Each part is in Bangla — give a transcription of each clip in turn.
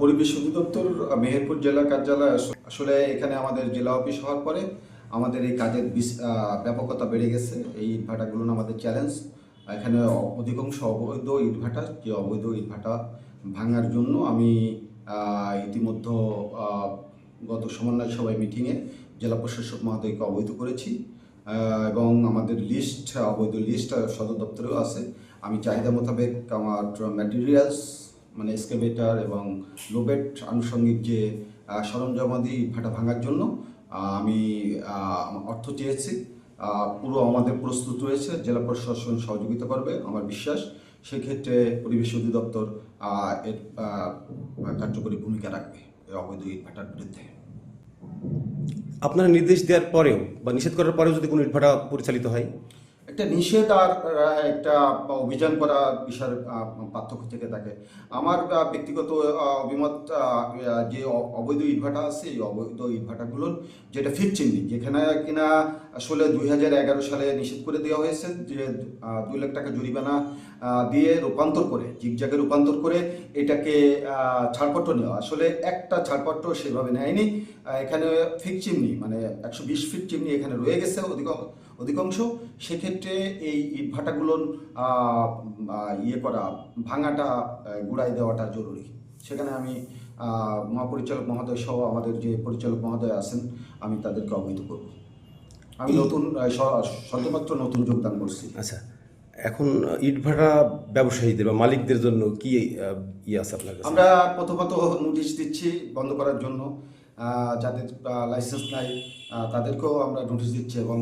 পরিবেশ অধিদপ্তর মেহেরপুর জেলা কার্যালয় আসলে এখানে আমাদের জেলা অফিস হওয়ার পরে আমাদের এই কাজের ব্যাপকতা বেড়ে গেছে। এই ইটভাটাগুলো আমাদের চ্যালেঞ্জ এখানে অধিকাংশ অবৈধ ইটভাটা, যে অবৈধ ইটভাটা ভাঙার জন্য আমি ইতিমধ্যে গত সমন্বয় সভায় মিটিংয়ে জেলা প্রশাসক মহোদয়কে অবৈধ করেছি। এবং আমাদের লিস্ট অবৈধ লিস্ট সদর দপ্তরেও আছে। আমি চাহিদা মোতাবেক আমার ম্যাটেরিয়ালস মানে এসকেভেটার এবং লোবেট আনুষঙ্গিক যে সরঞ্জামাদি ভাটা ভাঙার জন্য আমি অর্থ চেয়েছি। পুরো আমাদের প্রস্তুত রয়েছে, জেলা প্রশাসন সহযোগিতা করবে, আমার বিশ্বাস। সেক্ষেত্রে পরিবেশ অধিদপ্তর এর কার্যকরী ভূমিকা রাখবে অবৈধ ইট ভাটার বিরুদ্ধে। আপনারা নির্দেশ দেওয়ার পরেও বা নিষেধ করার পরেও যদি কোনো ইটভাটা পরিচালিত হয়? একটা নিষেধ আর একটা অভিযান করা বিষয়ের পার্থক্য থেকে থাকে। আমার ব্যক্তিগত অভিমত যে অবৈধ ইটভাটা আছে, এই অবৈধ ইটভাটাগুলোর যেটা চিহ্নি যেখানে কিনা আসলে দুই হাজার এগারো সালে নিষেধ করে দেওয়া হয়েছে যে দুই লাখ টাকা জরিমানা দিয়ে রূপান্তর করে জিগজাগে রূপান্তর করে এটাকে ছাড়পত্র নেওয়া। আসলে একটা ছাড়পত্র সেভাবে নেয়নি। এখানে ফিট চিমনি মানে একশো বিশ ফিট চিমনি এখানে রয়ে গেছে অধিক অধিকাংশ সেক্ষেত্রে এই ইটভাটাগুলোর ইয়ে করা ভাঙাটা গুড়াই দেওয়াটা জরুরি। সেখানে আমি মহাপরিচালক মহোদয় সহ আমাদের যে পরিচালক মহোদয় আছেন আমি তাদেরকে অবহিত করব। আমি নতুন সদ্যমাত্র নতুন যোগদান করছি। আচ্ছা এখন ইটভাটা ব্যবসায়ীদের বা মালিকদের জন্য কি ইয়ে আছে আপনার আমরা প্রথমত নোটিশ দিচ্ছি বন্ধ করার জন্য। যাদের লাইসেন্স নাই তাদেরকেও আমরা নোটিশ দিচ্ছি এবং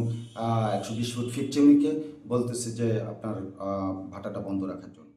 একশো বিশ ফুট ফিট চিমনিকে বলতেছে যে আপনার ভাটাটা বন্ধ রাখার জন্য।